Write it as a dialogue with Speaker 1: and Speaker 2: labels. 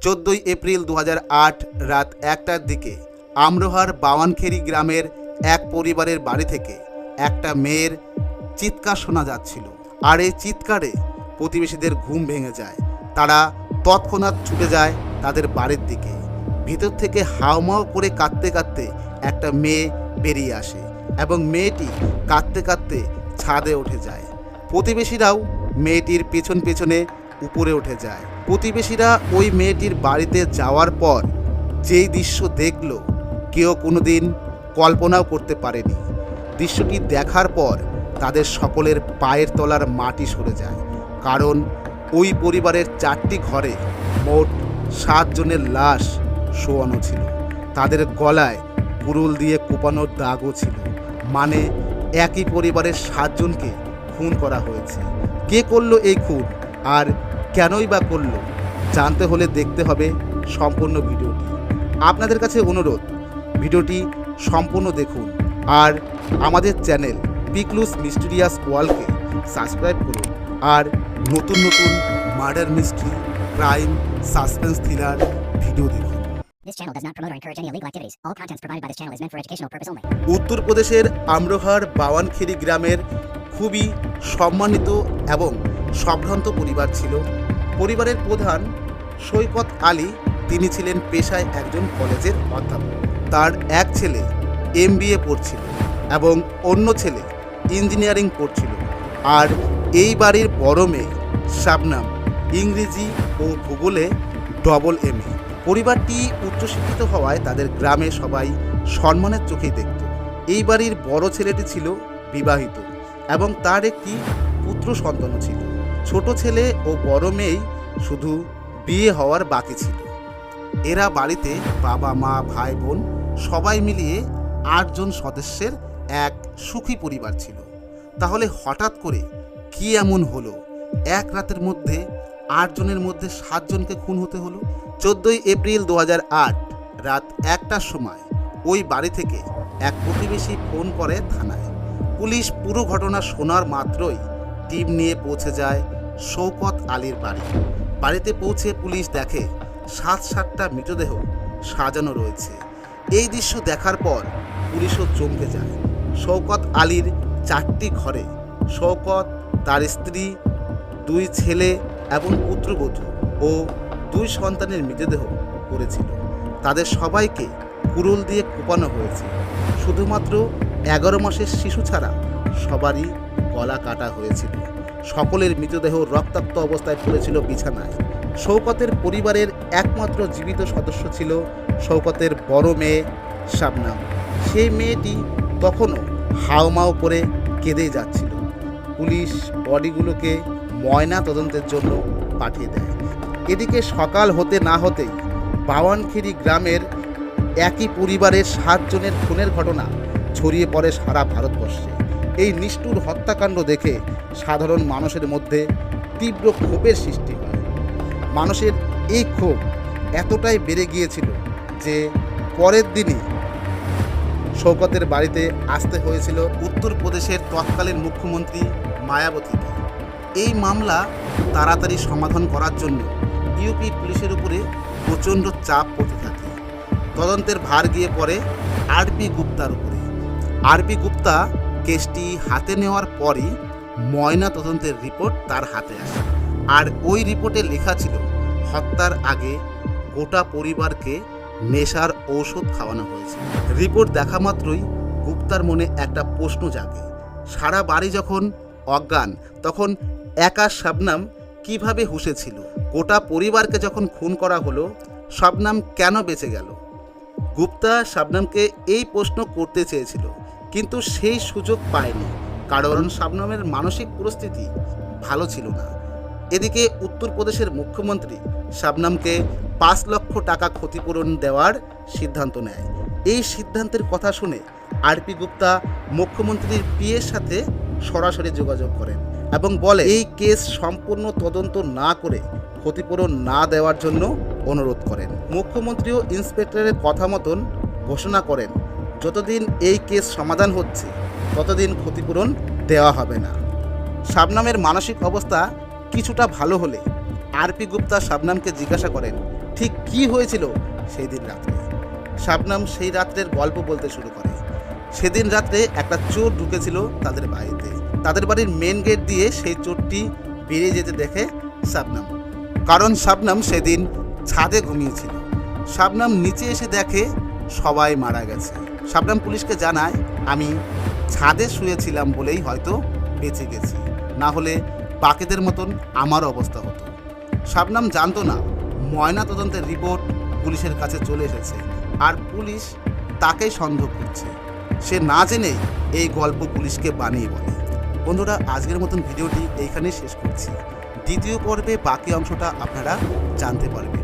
Speaker 1: চোদ্দোই এপ্রিল দু হাজার আট, রাত একটার দিকে আমরোহার বাওয়ানখেরি গ্রামের এক পরিবারের বাড়ি থেকে একটা মেয়ের চিৎকার শোনা যাচ্ছিল। আর এই চিৎকারে প্রতিবেশীদের ঘুম ভেঙে যায়। তারা তৎক্ষণাৎ ছুটে যায় তাদের বাড়ির দিকে। ভিতর থেকে হাওমাও করে কাঁদতে কাঁদতে একটা মেয়ে বেরিয়ে আসে এবং মেয়েটি কাঁদতে কাঁদতে ছাদে উঠে যায়। প্রতিবেশীরাও মেয়েটির পেছন পেছনে উপরে উঠে যায়। প্রতিবেশীরা ওই মেয়েটির বাড়িতে যাওয়ার পর যেই দৃশ্য দেখল, কেউ কোনোদিন কল্পনাও করতে পারেনি। দৃশ্যটি দেখার পর তাদের সকলের পায়ের তলার মাটি সরে যায়, কারণ ওই পরিবারের চারটি ঘরে মোট সাতজনের লাশ শোয়ানো ছিল। তাদের গলায় কুরুল দিয়ে কোপানোর দাগও ছিল মানে একই পরিবারের সাতজনকে খুন করা হয়েছে। কে করল এই খুন? আর কেনই বা করল? জানতে হলে দেখতে হবে সম্পূর্ণ ভিডিওটি। আপনাদের কাছে অনুরোধ ভিডিওটি সম্পূর্ণ দেখুন আর আমাদের চ্যানেল পিকলুস মিস্টিরিয়াস ওয়ালকে সাবস্ক্রাইব করুন আর নতুন নতুন murder mystery crime suspense thriller video দেখুন. উত্তরপ্রদেশের আমরোহার বাওয়ানখেরি গ্রামের খুবই সম্মানিত এবং সম্ভ্রান্ত পরিবার ছিল। পরিবারের প্রধান সৈকত আলী, তিনি ছিলেন পেশায় একজন কলেজের অধ্যাপক। তার এক ছেলে এম পড়ছিল এবং অন্য ছেলে ইঞ্জিনিয়ারিং পড়ছিল। আর এই বাড়ির বড় মেয়ে শাবনাম ইংরেজি ও ভূগোলে ডবল এম এ পরিবারটি উচ্চশিক্ষিত হওয়ায় তাদের গ্রামে সবাই সম্মানের চোখেই দেখত। এই বাড়ির বড় ছেলেটি ছিল বিবাহিত এবং তার একটি পুত্র সন্তানও ছিল। ছোট ছেলে ও বড় মেয়েই শুধু বিয়ে হওয়ার বাকি ছিল। এরা বাড়িতে বাবা, মা, ভাই, বোন সবাই মিলিয়ে আটজন সদস্যের এক সুখী পরিবার ছিল। তাহলে হঠাৎ করে কি এমন হলো? এক রাতের মধ্যে আটজনের মধ্যে সাতজনকে খুন হতে হলো। চোদ্দোই এপ্রিল দু হাজার আট রাত একটার সময় ওই বাড়ি থেকে এক প্রতিবেশী ফোন করে থানায়। পুলিশ পুরো ঘটনা শোনার মাত্রই টিম নিয়ে পৌঁছে যায় শৌকত আলীর বাড়ি। বাড়িতে পৌঁছে পুলিশ দেখে সাত সাতটা মৃতদেহ সাজানো রয়েছে। এই দৃশ্য দেখার পর পুলিশও চমকে যায়। শৌকত আলীর চারটি ঘরে শৌকত তার স্ত্রী, দুই ছেলে এবং পুত্রবধূ ও দুই সন্তানের মৃতদেহ পড়েছিল। তাদের সবাইকে কুরুল দিয়ে কোপানো হয়েছে। শুধুমাত্র এগারো মাসের শিশু ছাড়া সবারই গলা কাটা হয়েছিল। সকলের মৃতদেহ রক্তাক্ত অবস্থায় পড়েছিল বিছানায়। শৌকতের পরিবারের একমাত্র জীবিত সদস্য ছিল শৌকতের বড় মেয়ে শাবনাম। সেই মেয়েটি তখনও হাওমাও করে কেঁদেই যাচ্ছিল। পুলিশ বডিগুলোকে ময়না তদন্তের জন্য পাঠিয়ে দেয়। এদিকে সকাল হতে না হতেই বাওয়ানখিরি গ্রামের একই পরিবারের সাতজনের খুনের ঘটনা ছড়িয়ে পড়ে সারা ভারতবর্ষে। এই নিষ্ঠুর হত্যাকাণ্ড দেখে সাধারণ মানুষের মধ্যে তীব্র ক্ষোভের সৃষ্টি হয়। মানুষের এই ক্ষোভ এতটাই বেড়ে গিয়েছিল যে পরের দিনই শৌকতের বাড়িতে আসতে হয়েছিল উত্তরপ্রদেশের তৎকালীন মুখ্যমন্ত্রী মায়াবতীকে। এই মামলা তাড়াতাড়ি সমাধান করার জন্য ইউপি পুলিশের উপরে প্রচণ্ড চাপ পড়তে থাকে। তদন্তের ভার গিয়ে পড়ে আরপি গুপ্তার উপরে। আরপি গুপ্তা কেসটি হাতে নেওয়ার পরই ময়না তদন্তের রিপোর্ট তার হাতে আসে। আর ওই রিপোর্টে লেখা ছিল, হত্যার আগে গোটা পরিবারকে নেশার ঔষধ খাওয়ানো হয়েছে। রিপোর্ট দেখা মাত্রই গুপ্তার মনে একটা প্রশ্ন জাগে। সারা বাড়ি যখন অজ্ঞান, তখন একা শাবনাম কীভাবে হুঁশে ছিল? গোটা পরিবারকে যখন খুন করা হলো, শাবনাম কেন বেঁচে গেল? গুপ্তা শাবনামকে এই প্রশ্ন করতে চেয়েছিল। কিন্তু সেই সুযোগ পায়নি, কারণ শাবনামের মানসিক পরিস্থিতি ভালো ছিল না। এদিকে উত্তরপ্রদেশের মুখ্যমন্ত্রী শাবনামকে পাঁচ লক্ষ টাকা ক্ষতিপূরণ দেওয়ার সিদ্ধান্ত নেয়। এই সিদ্ধান্তের কথা শুনে আরপি গুপ্তা মুখ্যমন্ত্রীর পিএর সাথে সরাসরি যোগাযোগ করেন এবং বলে, এই কেস সম্পূর্ণ তদন্ত না করে ক্ষতিপূরণ না দেওয়ার জন্য অনুরোধ করেন। মুখ্যমন্ত্রীও ইন্সপেক্টরের কথা মতন ঘোষণা করেন যতদিন এই কেস সমাধান হচ্ছে, ততদিন ক্ষতিপূরণ দেওয়া হবে না। শাবনামের মানসিক অবস্থা কিছুটা ভালো হলে আরপি গুপ্তা শাবনামকে জিজ্ঞাসা করেন, ঠিক কি হয়েছিল সেই দিন রাত্রে? শাবনাম সেই রাত্রের গল্প বলতে শুরু করে। সেদিন রাত্রে একটা চোর ঢুকেছিল তাদের বাড়িতে। তাদের বাড়ির মেন গেট দিয়ে সেই চোরটি বেরিয়ে যেতে দেখে শাবনাম। কারণ শাবনাম সেদিন ছাদে ঘুমিয়েছিল। শাবনাম নিচে এসে দেখে সবাই মারা গেছে। শাবনাম পুলিশকে জানায়, আমি ছাদে শুয়েছিলাম বলেই হয়তো বেঁচে গেছি। না হলে বাকিদের মতন আমার অবস্থা হতো। শাবনাম জানতো না, ময়না তদন্তের রিপোর্ট পুলিশের কাছে চলে এসেছে আর পুলিশ তাকেই সন্দেহ করছে। সে না জেনেই এই গল্প পুলিশকে বানিয়ে বলে। বন্ধুরা, আজকের মতন ভিডিওটি এইখানেই শেষ করছি। দ্বিতীয় পর্বে বাকি অংশটা আপনারা জানতে পারবেন।